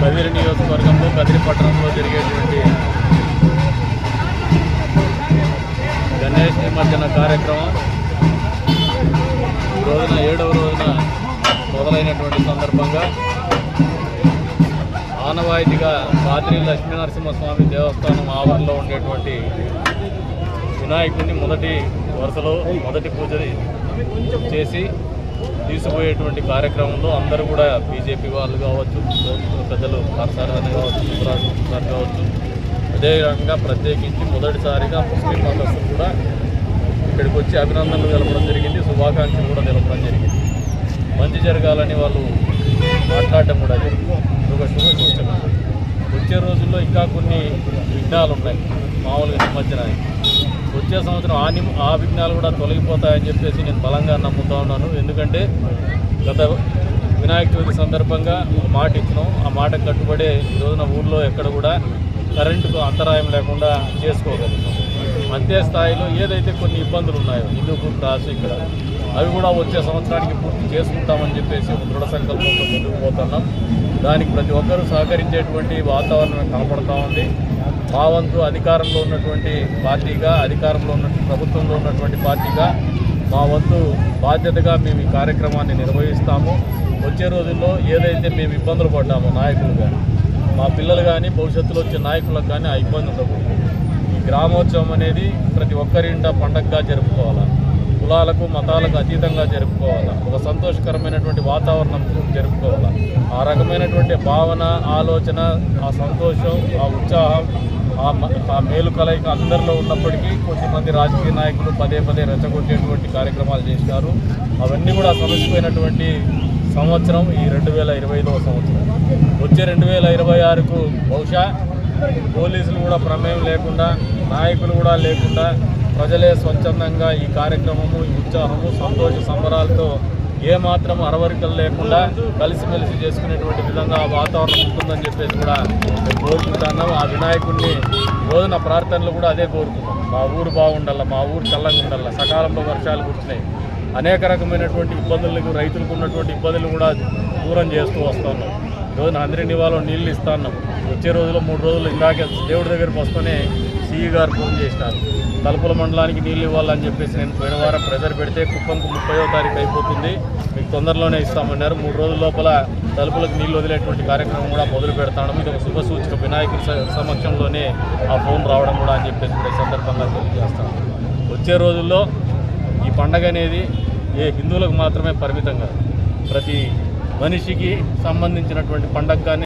కదిరి నియోజకవర్గంలో కదిరి పట్టణంలో జరిగేటువంటి గణేష్ నిమజ్జన కార్యక్రమం. ఈ రోజున ఏడవ రోజున మొదలైనటువంటి సందర్భంగా ఆనవాయితీగా పాత్రి లక్ష్మీనరసింహస్వామి దేవస్థానం ఆవరణలో ఉండేటువంటి వినాయకుడిని మొదటి వరుసలో మొదటి పూజ చేసి తీసుకుపోయేటువంటి కార్యక్రమంలో అందరూ కూడా బీజేపీ వాళ్ళు కావచ్చు పెద్దలు పార్సారథి కావచ్చు సుబ్రాజ్ సార్ కావచ్చు అదేవిధంగా ప్రత్యేకించి మొదటిసారిగా ముస్లిం మతస్థులు కూడా ఇక్కడికి వచ్చి అభినందనలు తెలపడం జరిగింది శుభాకాంక్షలు కూడా తెలపడం జరిగింది. మంచి జరగాలని వాళ్ళు మాట్లాడటం కూడా జరిగింది. ఒక శుభ సూచన. వచ్చే రోజుల్లో ఇంకా కొన్ని విఘ్నాలు ఉన్నాయి మామూలుగా నిమజ్జనానికి. వచ్చే సంవత్సరం ఆ నిమ్ ఆ విఘ్నాలు కూడా తొలగిపోతాయని చెప్పేసి నేను బలంగా నమ్ముతా ఉన్నాను. ఎందుకంటే గత వినాయక చవితి సందర్భంగా మాట ఇచ్చినాం. ఆ మాట కట్టుబడే ఈ రోజున ఊళ్ళో ఎక్కడ కూడా కరెంటుకు అంతరాయం లేకుండా చేసుకోగలుగుతాం. అంతే స్థాయిలో ఏదైతే కొన్ని ఇబ్బందులు ఉన్నాయో హిందూపూర్ క్రాస్ ఇక్కడ అవి కూడా వచ్చే సంవత్సరానికి పూర్తి చేసుకుంటామని చెప్పేసి ఒక దృఢ సంకల్పంతో ముందుకు పోతున్నాం. దానికి ప్రతి ఒక్కరూ సహకరించేటువంటి వాతావరణం కనపడతా ఉంది. మా వంతు అధికారంలో ఉన్నటువంటి పార్టీగా అధికారంలో ఉన్న ప్రభుత్వంలో ఉన్నటువంటి పార్టీగా మా వంతు బాధ్యతగా మేము ఈ కార్యక్రమాన్ని నిర్వహిస్తాము. వచ్చే రోజుల్లో ఏదైతే మేము ఇబ్బందులు పడ్డామో నాయకులు కానీ మా పిల్లలు కానీ భవిష్యత్తులో వచ్చే నాయకులకు కానీ ఆ ఇబ్బంది ఉండకూడదు గ్రామోత్సవం అనేది ప్రతి ఒక్కరింట పండగగా జరుపుకోవాలా? కులాలకు మతాలకు అతీతంగా జరుపుకోవాలా? ఒక సంతోషకరమైనటువంటి వాతావరణం జరుపుకోవాలా? ఆ రకమైనటువంటి భావన ఆలోచన ఆ సంతోషం ఆ ఉత్సాహం ఆ మ- ఆ మేలు కలయిక అందరిలో ఉన్నప్పటికీ కొద్దిమంది రాజకీయ నాయకులు పదే పదే రెచ్చగొట్టేటువంటి కార్యక్రమాలు చేశారు. అవన్నీ కూడా సమసిపోయినటువంటి సంవత్సరం ఈ రెండు వేల ఇరవై ఐదవ సంవత్సరం. వచ్చే రెండు వేల ఇరవై ఆరుకు బహుశా పోలీసులు కూడా ప్రమేయం లేకుండా నాయకులు కూడా లేకుండా ప్రజలే స్వచ్ఛందంగా ఈ కార్యక్రమము ఈ ఉత్సాహము సంతోష సంబరాలతో ఏమాత్రం అరవరికలు లేకుండా కలిసిమెలిసి చేసుకునేటువంటి విధంగా ఆ వాతావరణం ఉంటుందని చెప్పేసి కూడా మేము కోరుకుంటున్నాం ఆ వినాయకుడిని రోజున ప్రార్థనలు కూడా అదే కోరుకుంటాం. మా ఊరు బాగుండాల మా ఊరు చల్లగా ఉండాల సకాలంలో వర్షాలు కురిసినాయి. అనేక రకమైనటువంటి ఇబ్బందులకు రైతులకు ఉన్నటువంటి ఇబ్బందులు కూడా దూరం చేస్తూ వస్తున్నాం ఈరోజు అందరి నివాలో నీళ్ళు ఇస్తాను వచ్చే రోజుల్లో మూడు రోజులు ఇందాకే దేవుడి దగ్గరికి వస్తూనే సిఈ గారు ఫోన్ చేసినారు. తలుపుల మండలానికి నీళ్ళు ఇవ్వాలని చెప్పేసి నేను పోయిన వారం ప్రెజర్ పెడితే కుప్పంకు ముప్పైవ తారీఖు అయిపోతుంది. మీకు తొందరలోనే ఇస్తామన్నారు. మూడు రోజుల లోపల తలుపులకు నీళ్ళు వదిలేటువంటి కార్యక్రమం కూడా మొదలు పెడతాను. ఇది ఒక శుభ సూచక వినాయకుడి స- సమక్షంలోనే ఆ ఫోన్ రావడం కూడా అని చెప్పేసి కూడా ఈ సందర్భంగా తెలియజేస్తాను. వచ్చే రోజుల్లో ఈ పండగ అనేది ఏ హిందువులకు మాత్రమే పరిమితం కాదు. ప్రతి మనిషికి సంబంధించినటువంటి పండగ కానీ